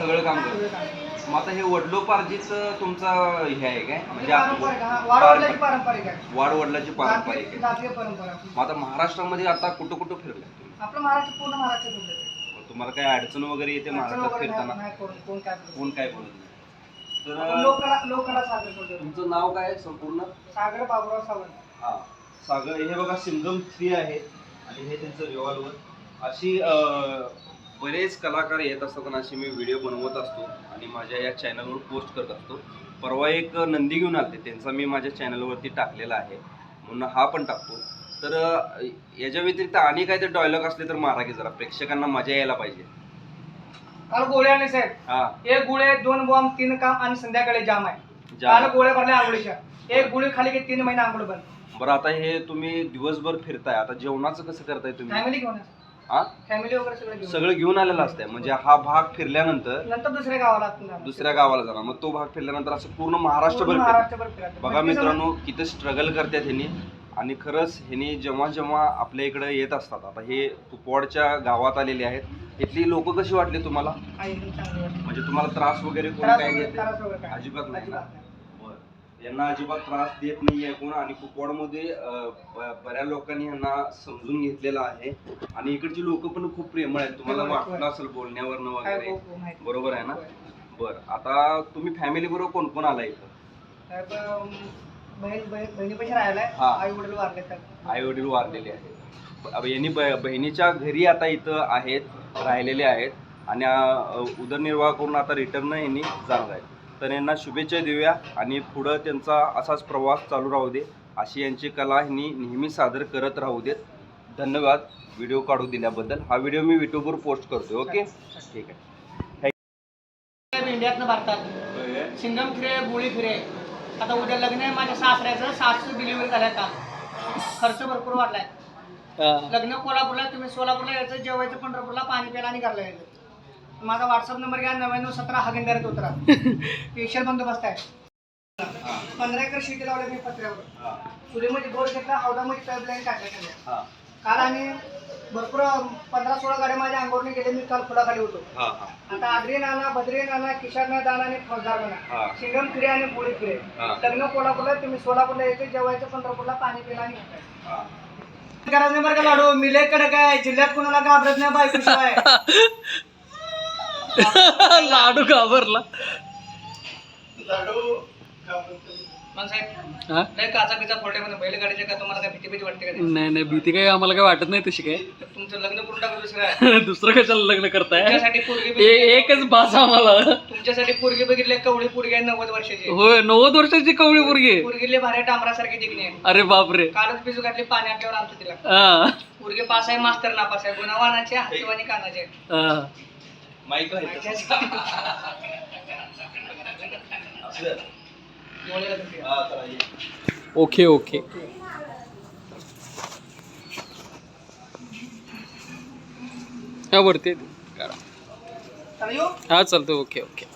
सगळं काम करतो. मग आता हे वडलोपार्जित तुमचा हे आहे काय? म्हणजे पारंपरिक हा, वाडवडिलांची पारंपरिक आहे. वाडवडिलाची पारंपरिक जातीय आहे. जातीय परंपरा. मग आता महाराष्ट्रामध्ये आता कुठं कुठं फिरलाय तुम्ही? आपलं महाराष्ट्र पूर्ण मग तुम्हाला काय अडचण वगैरे येते. महाराष्ट्रात वगैरे नाही- फिरताना? नाही कोण- कोण काय बोलत. कोण काय बोलत नाही. आपण तर लोककला लोककला सादर करतो तुमचं नाव काय आहे संपूर्ण? सागर बाबुराव सावंत. हा. सागर हे बघा सिंगम थ्री आहे आणि हे त्यांचं रिव्हॉल्वर अशी अं, बरेच कलाकार येत असतात आणि असे मी व्हिडिओ बनवत असतो आणि माझ्या या चॅनलवर पोस्ट करत असतो. परवा एक नंदी घेऊन आलते त्यांचा मी माझ्या चॅनलवरती टाकलेला आहे. म्हणून हा पण टाकतो. तर याच्या व्यतिरिक्त आणि काही तर डायलॉग असले तर मारा की जरा. प्रेक्षकांना मजा यायला पाहिजे. काल गोळ्या आणि साहेब. हा. एक गुळे दोन बॉम्ब तीन काम आणि संध्याकाळी जाम आहे. जाम. काल गोळ्या भरल्या आंघोळीच्या. एक गुळी खाली की तीन महिने आंघोळ बंद. बरं आता हे तुम्ही दिवसभर फिरताय. आता जेवणाचं कसं करताय तुम्ही? फॅमिली घेऊन हा फॅमिली वगैरे सगळं घेऊन सगळं घेऊन आलेलं असतंय म्हणजे हा भाग फिरल्यानंतर नंतर दुसऱ्या गावाला आपण. दुसऱ्या गावाला जाणार मग तो भाग फिरल्यानंतर असं पूर्ण महाराष्ट्रभर पूर्ण फिरणार. महाराष्ट्रभर फिरायचं. बघा म्हणजे मित्रांनो किती स्ट्रगल करतात ह्यांनी आणि खरंच ह्यांनी जेव्हा जेव्हा आपल्या इकडे येत असतात आता हे कुपवाडच्या गावात आलेले आहेत इथली लोक कशी वाटली तुम्हाला चांगलं. म्हणजे तुम्हाला त्रास वगैरे कोण त्रास काय वगैरे- देते त्रास वगैरे काय? अजिबात नाही ना? अजिबात नाही. यांना अजिबात त्रास देत नाहीये कोण आणि कुपवाडमध्ये बऱ्याच लोकांनी यांना समजून घेतलेलं आहे. आणि इकडची लोक पण खूप प्रेमळ आहेत. तुम्हाला वाटलं असेल बोलण्यावरनं काय वगैरे. हो- हो. बरोबर आहे ना. बरं आता तुम्ही फॅमिली बरोबर कोण कोण आला इथं? बहिणीपाशी राहिलाय. हा. आई वडील वारले आई वडील वारलेले आहेत. यांनी बहिणीच्या घरी आता इथं आहेत राहिलेले आहेत. आणि उदरनिर्वाह करून आता रिटर्न यांनी जाणार आहेत. तर यांना शुभेच्छा देऊया आणि पुढं त्यांचा असाच प्रवास चालू राहू दे अशी यांची कला ह्यांनी नेहमी सादर करत राहू देत. धन्यवाद. व्हिडिओ काढू दिल्याबद्दल. हा व्हिडिओ मी युट्यूबवर पोस्ट करतो ओके? ठीक आहे. इंडियातनं भारतात. सिंगम फिरे गोळी फिरे. आता उद्या लग्न आहे माझ्या सासऱ्याचं. सासू डिलिव्हरी झाल्या का खर्च भरपूर वाढलाय. लग्न कोल्हापूरला तुम्ही सोलापूरला यायचं जेवायचं पंढरपूरला पाणी प्यायला आणि घरला यायचं. माझा व्हॉट्सअप नंबर घ्या नव्याण्णव सतरा हागेंदारीत उतरा. स्पेशल बंदोबस्त आहे. हां पंधरा एकर शेती लावले मी पत्र्यावर. हां. चुलीमध्ये बोर घेतला हौदामध्ये पाईपलाईन टाकल्या सगळ्या. हां. काल आणि भरपूर पंधरा सोळा गाड्या माझ्या अंगावरने गेले मी काल फुलाखाली होतो. हां हां. आता आद्री नाना बद्री नाना किशोर दाना आणि फौजदार हा. म्हणा सिंगम फिरे आणि गोळी फिरे हा. लग्न कोल्हापूरला तुम्ही सोलापूरला यायचं जेवायचं पंढरपूरला पाणी पिला आणि. हां. नाही बरं का लाडू? मिले कडक आहे जिल्ह्यात कुणाला घाबरत नाही बायकोशिवाय. लाडू घाबरला. हा? लय काचा फोडले बैलगाडीच्या का तुम्हाला काय भीती भीती वाटते का नाही? नाही भीती काही आम्हाला काही वाटत नाही तशी काय तुमचं लग्न करून टाकू दुसरं दुसरं कशाला लग्न करताय? तुमच्यासाठी पोरगी ए- बघितली एकच भास आम्हाला. तुमच्यासाठी पोरगी बघितली कवळी पोरगी आहे नव्वद वर्षाची. होय नव्वद वर्षाची कवळी पोरगी पोरगीले भारी डांबरासारखी दिखणे अरे बापरे. कालच पिजू घातली पाणी आटल्यावर आमचं तिला. हा. पोरगे पास आहे मास्तर नापास आहे गुणावानाचे हातीवानी कानाचे हा. माईक. हां. ओके ओके हा वरती करा. चला येऊ हा चालतं ओके ओके.